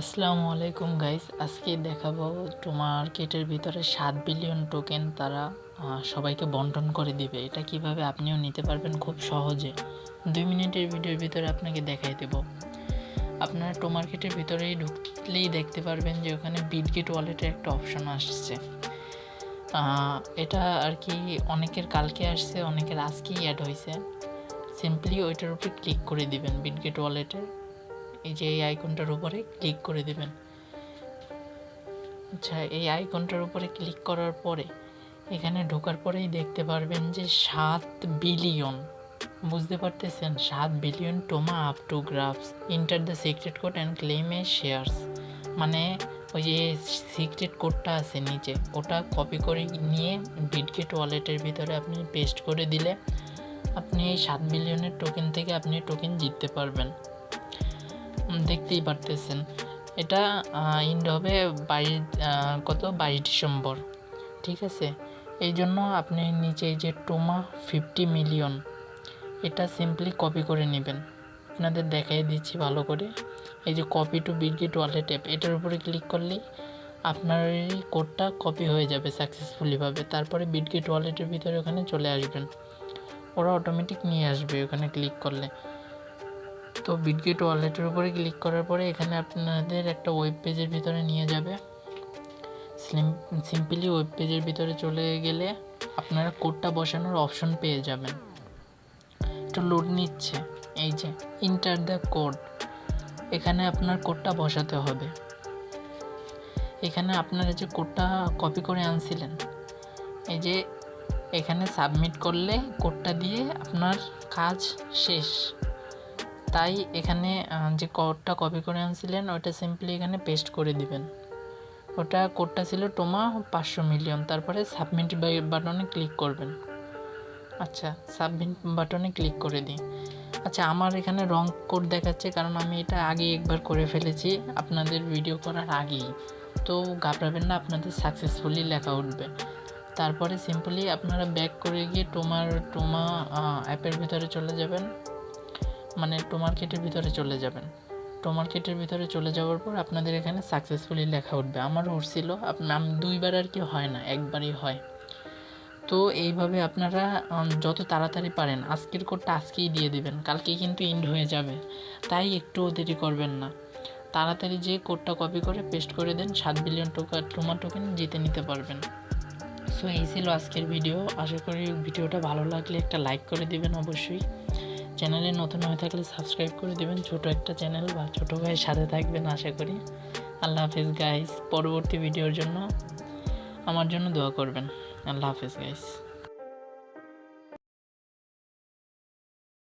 আসসালামু আলাইকুম গাইস, আজকে দেখাবো তোমার কেটের ভিতরে সাত বিলিয়ন টোকেন তারা সবাইকে বন্টন করে দিবে। এটা কীভাবে আপনিও নিতে পারবেন খুব সহজে। দুই মিনিটের ভিডিওর ভিতরে আপনাকে দেখাই দেব। আপনারা টো মার্কেটের ভিতরেই ঢুকলেই দেখতে পারবেন যে ওখানে বিটগেট ওয়ালেটের একটা অপশন আসছে। এটা আর কি অনেকের কালকে আসছে, অনেকের আজকেই অ্যাড হয়েছে সিম্পলি ওইটার উপরে ক্লিক করে দিবেন বিটগেট ওয়ালেটের এই যে এই আইকনটার উপরে ক্লিক করে দেবেন। আচ্ছা এই আইকনটার উপরে ক্লিক করার পরে এখানে ঢোকার পরেই দেখতে পারবেন যে সাত বিলিয়ন। বুঝতে পারতেছেন? সাত billion Toma up to grabs. Enter the secret code and claim a shares মানে ওই যে সিক্রেট কোডটা আছে নিচে, ওটা কপি করে নিয়ে বিটগেট ওয়ালেটের ভিতরে আপনি পেস্ট করে দিলে আপনি এই সাত বিলিয়নের টোকেন থেকে আপনি টোকেন জিততে পারবেন। দেখতেই পারতেছেন। এটা ইন্ড হবে বাইশ কত? বাইশ ডিসেম্বর। ঠিক আছে? এই জন্য আপনি নিচে যে টোমা ফিফটি মিলিয়ন, এটা সিম্পলি কপি করে নেবেন। আপনাদের দেখাই দিচ্ছি ভালো করে। এই যে copy to Bitget wallet app এটার উপরে ক্লিক করলেই আপনার এই কোডটা কপি হয়ে যাবে সাকসেসফুলিভাবে তারপরে বিটগেট ওয়ালেটের ভিতরে ওখানে চলে আসবেন। ওরা অটোমেটিক নিয়ে আসবে ওখানে ক্লিক করলে। তো বিটগেট ওয়ালেটের উপরে ক্লিক করার পরে এখানে আপনাদের একটা ওয়েব পেজের ভিতরে নিয়ে যাবে। সিম্পলি ওয়েব পেজের ভিতরে চলে গেলে আপনারা কোডটা বসানোর অপশন পেয়ে যাবেন। একটু লোড নিচ্ছে। এই যে ইন্টার দ্য কোড এখানে আপনার কোডটা বসাতে হবে। এখানে আপনারা যে কোডটা কপি করে আনছিলেন, এই যে এখানে সাবমিট করলে কোডটা দিয়ে আপনার কাজ শেষ। তাই এখানে যে কোডটা কপি করে আনছিলেন, ওটা সিম্পলি এখানে পেস্ট করে দিবেন। ওটা কোডটা ছিল টোমা পাঁচশো মিলিয়ন তারপরে সাবমিট বাটনে ক্লিক করবেন। আচ্ছা সাবমিট বাটনে ক্লিক করে দিই। আচ্ছা আমার এখানে রং কোড দেখাচ্ছে, কারণ আমি এটা আগে একবার করে ফেলেছি, আপনাদের ভিডিও করার আগেই। তো ঘাবড়াবেন না, আপনাদের সাকসেসফুলি লেখা উঠবে। তারপরে সিম্পলি আপনারা ব্যাক করে গিয়ে টোমার টোমা অ্যাপের ভিতরে চলে যাবেন। মানে টো মার্কেটের ভিতরে চলে যাবেন। টো মার্কেটের ভিতরে চলে যাওয়ার পর আপনাদের এখানে সাকসেসফুলি লেখা উঠবে। আমারও উঠছিল আপনার দুইবার আর কি হয় না, একবারই হয়। তো এইভাবে আপনারা যত তাড়াতাড়ি পারেন, আজকের কোডটা আজকেই দিয়ে দিবেন কালকেই কিন্তু ইন্ড হয়ে যাবে। তাই একটুও দেরি করবেন না। তাড়াতাড়ি যে কোডটা কপি করে পেস্ট করে দেন, সাত বিলিয়ন টোকা টোমা টোকেন জিতে নিতে পারবেন। সো এই ছিল আজকের ভিডিও আশা করি ভিডিওটা ভালো লাগলে একটা লাইক করে দিবেন অবশ্যই। চ্যানেলে নতুন হয়ে থাকলে সাবস্ক্রাইব করে দেবেন। ছোট একটা চ্যানেল বা ছোট ভাইয়ের সাথে থাকবেন, আশা করি। আল্লাহ হাফেজ গাইস পরবর্তী ভিডিওর জন্য আমার জন্য দোয়া করবেন। আল্লাহ হাফেজ গাইস